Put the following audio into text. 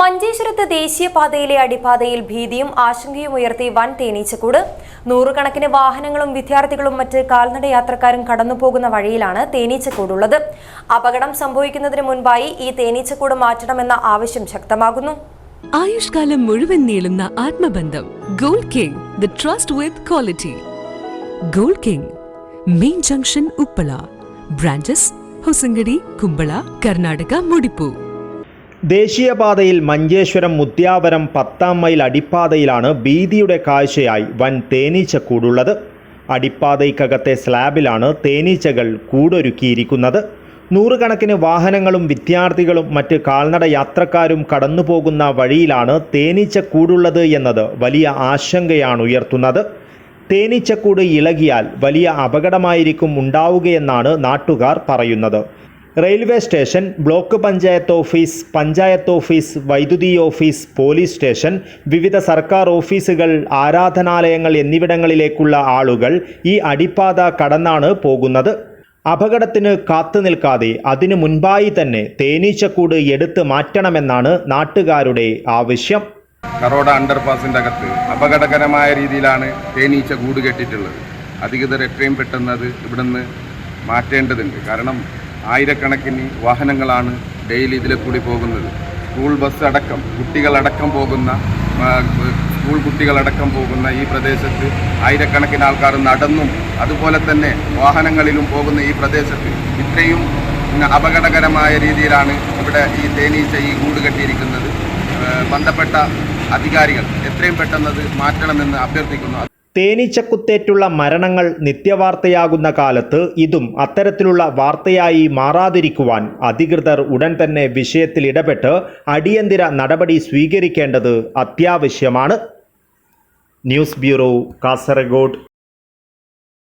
മഞ്ചേശ്വരത്ത് ദേശീയപാതയിലെ അടിപാതയിൽ ഭീതിയും ആശങ്കയും ഉയർത്തി വൻ തേനീച്ചക്കൂട്. നൂറുകണക്കിന് വാഹനങ്ങളും വിദ്യാർത്ഥികളും മറ്റ് കാൽനട യാത്രക്കാരും കടന്നുപോകുന്ന വഴിയിലാണ് തേനീച്ചക്കൂടുള്ളത്. അപകടം സംഭവിക്കുന്നതിന് മുൻപായി ഈ തേനീച്ചക്കൂട് മാറ്റണമെന്ന ആവശ്യം ശക്തമാകുന്നു. ആയുഷ്കാലം മുഴുവൻ നീളുന്ന ആത്മബന്ധം gold king the trust with quality. Gold king main junction Uppala branches Hosangadi Kumbla Karnataka Mudipu. ദേശീയപാതയിൽ മഞ്ചേശ്വരം മുത്യാവരം പത്താം മൈൽ അടിപ്പാതയിലാണ് ഭീതിയുടെ കാഴ്ചയായി വൻ തേനീച്ചക്കൂടുള്ളത് അടിപ്പാതയ്ക്കകത്തെ സ്ലാബിലാണ് തേനീച്ചകൾ കൂടൊരുക്കിയിരിക്കുന്നത്. നൂറുകണക്കിന് വാഹനങ്ങളും വിദ്യാർത്ഥികളും മറ്റ് കാൽനട യാത്രക്കാരും കടന്നുപോകുന്ന വഴിയിലാണ് തേനീച്ചക്കൂടുള്ളത് എന്നത് വലിയ ആശങ്കയാണ് ഉയർത്തുന്നത് തേനീച്ചക്കൂട് ഇളകിയാൽ വലിയ അപകടമായിരിക്കും ഉണ്ടാവുകയെന്നാണ് നാട്ടുകാർ പറയുന്നത്. Railway station block panchayat office panchayat office വൈദ്യുതി ഓഫീസ് പോലീസ് സ്റ്റേഷൻ വിവിധ സർക്കാർ ഓഫീസുകൾ ആരാധനാലയങ്ങൾ എന്നിവിടങ്ങളിലേക്കുള്ള ആളുകൾ ഈ അടിപ്പാത കടന്നാണ് പോകുന്നത്. അപകടത്തിന് കാത്തു നിൽക്കാതെ അതിനു മുൻപായി തന്നെ തേനീച്ചക്കൂട് എടുത്ത് മാറ്റണമെന്നാണ് നാട്ടുകാരുടെ ആവശ്യം. കറോഡ അണ്ടർപാസിന്റെ അകത്ത് അപകടകരമായ രീതിയിലാണ് തേനീച്ച കൂട് കെട്ടിയിട്ടുള്ളത്. അധികൃതർ എത്രയും പെട്ടെന്ന് അത് ഇവിടുന്ന് മാറ്റേണ്ടതുണ്ട്. കാരണം ആയിരക്കണക്കിന് വാഹനങ്ങളാണ് ഡെയിലി ഇതിലെ കൂടി പോകുന്നത്. സ്കൂൾ ബസ് അടക്കം കുട്ടികളടക്കം പോകുന്ന സ്കൂൾ കുട്ടികളടക്കം പോകുന്ന ഈ പ്രദേശത്ത് ആയിരക്കണക്കിന് ആൾക്കാർ നടന്നും അതുപോലെ തന്നെ വാഹനങ്ങളിലും പോകുന്ന ഈ പ്രദേശത്ത് ഇത്രയും അപകടകരമായ രീതിയിലാണ് ഇവിടെ ഈ തേനീച്ച ഈ കൂട് കെട്ടിയിരിക്കുന്നത്. ബന്ധപ്പെട്ട അധികാരികൾ എത്രയും പെട്ടെന്ന് മാറ്റണമെന്ന് അഭ്യർത്ഥിക്കുന്നു. തേനീച്ചക്കുത്തേറ്റുള്ള മരണങ്ങൾ നിത്യവാർത്തയാകുന്ന കാലത്ത് ഇതും അത്തരത്തിലുള്ള വാർത്തയായി മാറാതിരിക്കുവാൻ അധികൃതർ ഉടൻ തന്നെ വിഷയത്തിൽ ഇടപെട്ട് അടിയന്തര നടപടി സ്വീകരിക്കേണ്ടത് അത്യാവശ്യമാണ്. News bureau Kasaragod.